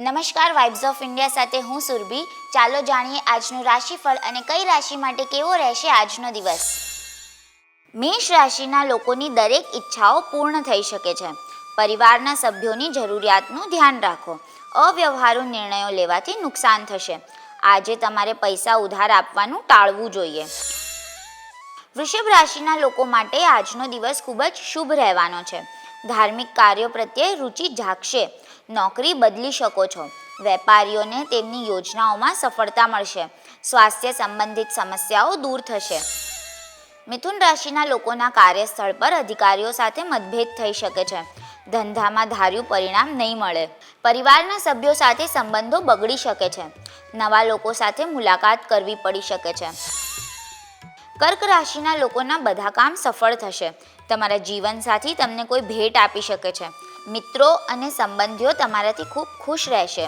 નમસ્કાર vibes of India સાથે હું સુરભી. ચાલો જાણીએ આજનું રાશિફળ અને કઈ રાશિ માટે કેવો રહેશે આજનો દિવસ. મેષ રાશિના લોકોની દરેક ઈચ્છાઓ પૂર્ણ થઈ શકે છે. પરિવારના સભ્યોની જરૂરિયાતનું ધ્યાન રાખો. અવ્યવહારુ નિર્ણયો લેવાથી નુકસાન થશે. આજે તમારે પૈસા ઉધાર આપવાનું ટાળવું જોઈએ. વૃષભ રાશિના લોકો માટે આજનો દિવસ ખૂબ જ શુભ રહેવાનો છે. ધાર્મિક કાર્યો પ્રત્યે રુચિ જાગશે. નોકરી બદલી શકો છો. વેપારીઓને તેમની યોજનાઓમાં સફળતા મળશે. સ્વાસ્થ્ય સંબંધિત સમસ્યાઓ દૂર થશે. મિથુન રાશિના લોકોના કાર્યસ્થળ પર અધિકારીઓ સાથે મતભેદ થઈ શકે છે. ધંધામાં ધાર્યું પરિણામ નહીં મળે. પરિવારના સભ્યો સાથે સંબંધો બગડી શકે છે. નવા લોકો સાથે મુલાકાત કરવી પડી શકે છે. કર્ક રાશિના લોકોના બધા કામ સફળ થશે. તમારા જીવનસાથી તમને કોઈ ભેટ આપી શકે છે. મિત્રો અને સંબંધીઓ તમારાથી ખૂબ ખુશ રહેશે.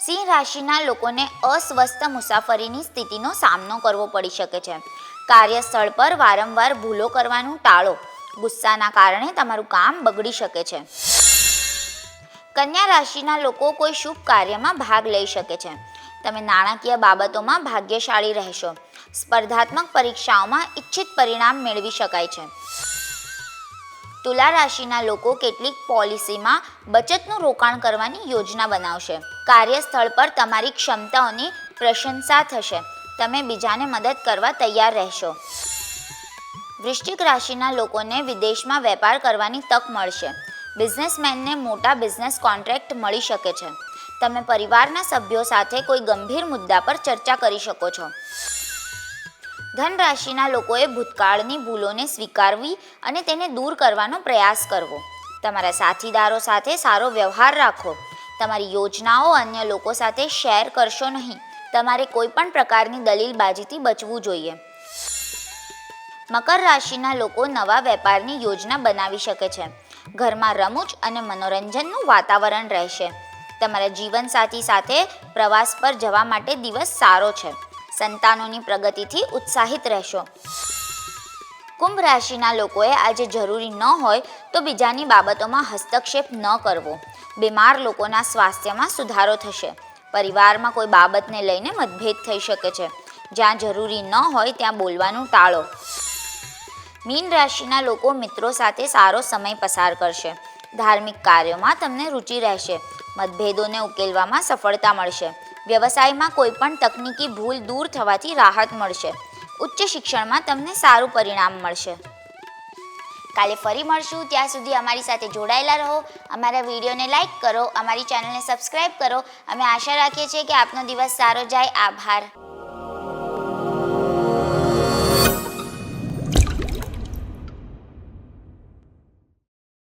સિંહ રાશિના લોકોને અસ્વસ્થ મુસાફરીની સ્થિતિનો સામનો કરવો પડી શકે છે. કાર્યસ્થળ પર વારંવાર ભૂલો કરવાનું ટાળો, ગુસ્સાના કારણે તમારું કામ બગડી શકે છે. કન્યા રાશિના લોકો કોઈ શુભ કાર્યમાં ભાગ લઈ શકે છે. તમે નાણાકીય બાબતોમાં ભાગ્યશાળી રહેશો. સ્પર્ધાત્મક પરીક્ષાઓમાં ઈચ્છિત પરિણામ મેળવી શકાય છે. તુલા રાશિના લોકો કેટલીક પોલિસીમાં બચતનું રોકાણ કરવાની યોજના બનાવશે. કાર્યસ્થળ પર તમારી ક્ષમતાઓની પ્રશંસા થશે. તમે બીજાને મદદ કરવા તૈયાર રહેશો. વૃશ્ચિક રાશિના લોકોને વિદેશમાં વેપાર કરવાની તક મળશે. બિઝનેસમેનને મોટા બિઝનેસ કોન્ટ્રાક્ટ મળી શકે છે. તમે પરિવારના સભ્યો સાથે કોઈ ગંભીર મુદ્દા પર ચર્ચા કરી શકો છો. ધન રાશિના લોકોએ ભૂતકાળની ભૂલોને સ્વીકારવી અને તેને દૂર કરવાનો પ્રયાસ કરવો. તમારા સાથીદારો સાથે સારો વ્યવહાર રાખો. તમારી યોજનાઓ અન્ય લોકો સાથે શેર કરશો નહીં. તમારે કોઈ પણ પ્રકારની દલીલબાજીથી બચવું જોઈએ. મકર રાશિના લોકો નવા વેપારની યોજના બનાવી શકે છે. ઘરમાં રમૂજ અને મનોરંજનનું વાતાવરણ રહેશે. તમારા જીવનસાથી સાથે પ્રવાસ પર જવા માટે દિવસ સારો છે. સંતાનોની પ્રગતિથી ઉત્સાહિત રહેશો. કુંભ રાશિના લોકોએ આજે જરૂરી ન હોય તો બીજાની બાબતોમાં હસ્તક્ષેપ ન કરવો. બીમાર લોકોના સ્વાસ્થ્યમાં સુધારો થશે. પરિવારમાં કોઈ બાબતને લઈને મતભેદ થઈ શકે છે. જ્યાં જરૂરી ન હોય ત્યાં બોલવાનું ટાળો. મીન રાશિના લોકો મિત્રો સાથે સારો સમય પસાર કરશે. ધાર્મિક કાર્યોમાં તમને રુચિ રહેશે. મતભેદોને ઉકેલવામાં સફળતા મળશે. વ્યવસાયમાં કોઈ પણ તકનીકી ભૂલ દૂર થવાથી રાહત મળશે. ઉચ્ચ શિક્ષણમાં તમને સારું પરિણામ મળશે. કાલે ફરી મળશું. ત્યાં સુધી અમારી સાથે જોડાયેલા રહો. અમારા વિડીયોને લાઈક કરો. અમારી ચેનલને સબસ્ક્રાઈબ કરો. અમે આશા રાખીએ છીએ કે આપનો દિવસ સારો જાય. આભાર.